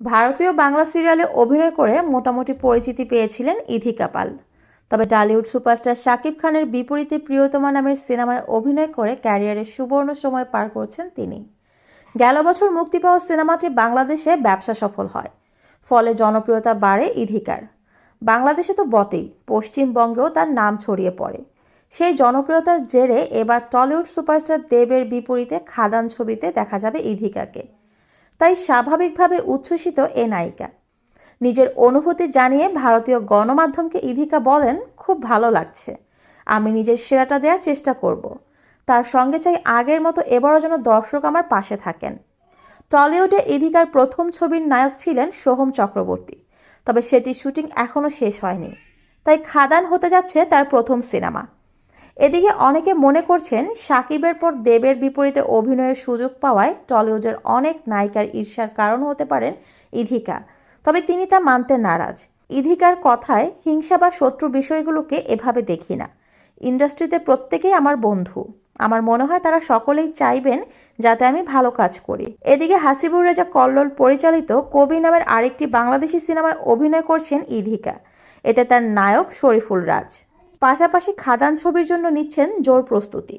ভারতীয় বাংলা সিরিয়ালে অভিনয় করে মোটামুটি পরিচিতি পেয়েছিলেন ইথিকা পাল তবে টলিউড সুপারস্টার শাকিব খানের বিপরীতে প্রিয়তমা নামের সিনেমায় অভিনয় করে ক্যারিয়ারের সুবর্ণ সময় পার করছেন তিনি। গেল বছর মুক্তি পাওয়া সিনেমাটি বাংলাদেশে ব্যবসা সফল হয়। ফলে জনপ্রিয়তা বাড়ে ইধিকার। বাংলাদেশে তো বটেই, পশ্চিমবঙ্গেও তার নাম ছড়িয়ে পড়ে। সেই জনপ্রিয়তার জেরে এবার টলিউড সুপারস্টার দেবের বিপরীতে খাদান ছবিতে দেখা যাবে ইধিকাকে। তাই স্বাভাবিকভাবে উচ্ছ্বসিত এ নায়িকা। নিজের অনুভূতি জানিয়ে ভারতীয় গণমাধ্যমকে ইধিকা বলেন, খুব ভালো লাগছে। আমি নিজের সেরাটা দেওয়ার চেষ্টা করব। তার সঙ্গে চাই আগের মতো এবারও যেন দর্শক আমার পাশে থাকেন। টলিউডে ইধিকার প্রথম ছবির নায়ক ছিলেন সোহম চক্রবর্তী। তবে সেটির শুটিং এখনও শেষ হয়নি। তাই খাদান হতে যাচ্ছে তার প্রথম সিনেমা। এদিকে অনেকে মনে করছেন সাকিবের পর দেবের বিপরীতে অভিনয়ের সুযোগ পাওয়ায় টলিউডের অনেক নায়িকার ঈর্ষার কারণ হতে পারেন ইধিকা। তবে তিনি তা মানতে নারাজ। ইধিকার কথায় হিংসা বা শত্রু বিষয়গুলোকে এভাবে দেখি না। ইন্ডাস্ট্রিতে প্রত্যেকেই আমার বন্ধু। আমার মনে হয় তারা সকলেই চাইবেন যাতে আমি ভালো কাজ করি। এদিকে হাসিবুর রেজা কল্লোল পরিচালিত কবি নামের আরেকটি বাংলাদেশি সিনেমায় অভিনয় করছেন ইধিকা। এতে তার নায়ক শরীফুল রাজ। পাশাপাশি খাদান ছবির জন্য নিচ্ছেন জোর প্রস্তুতি।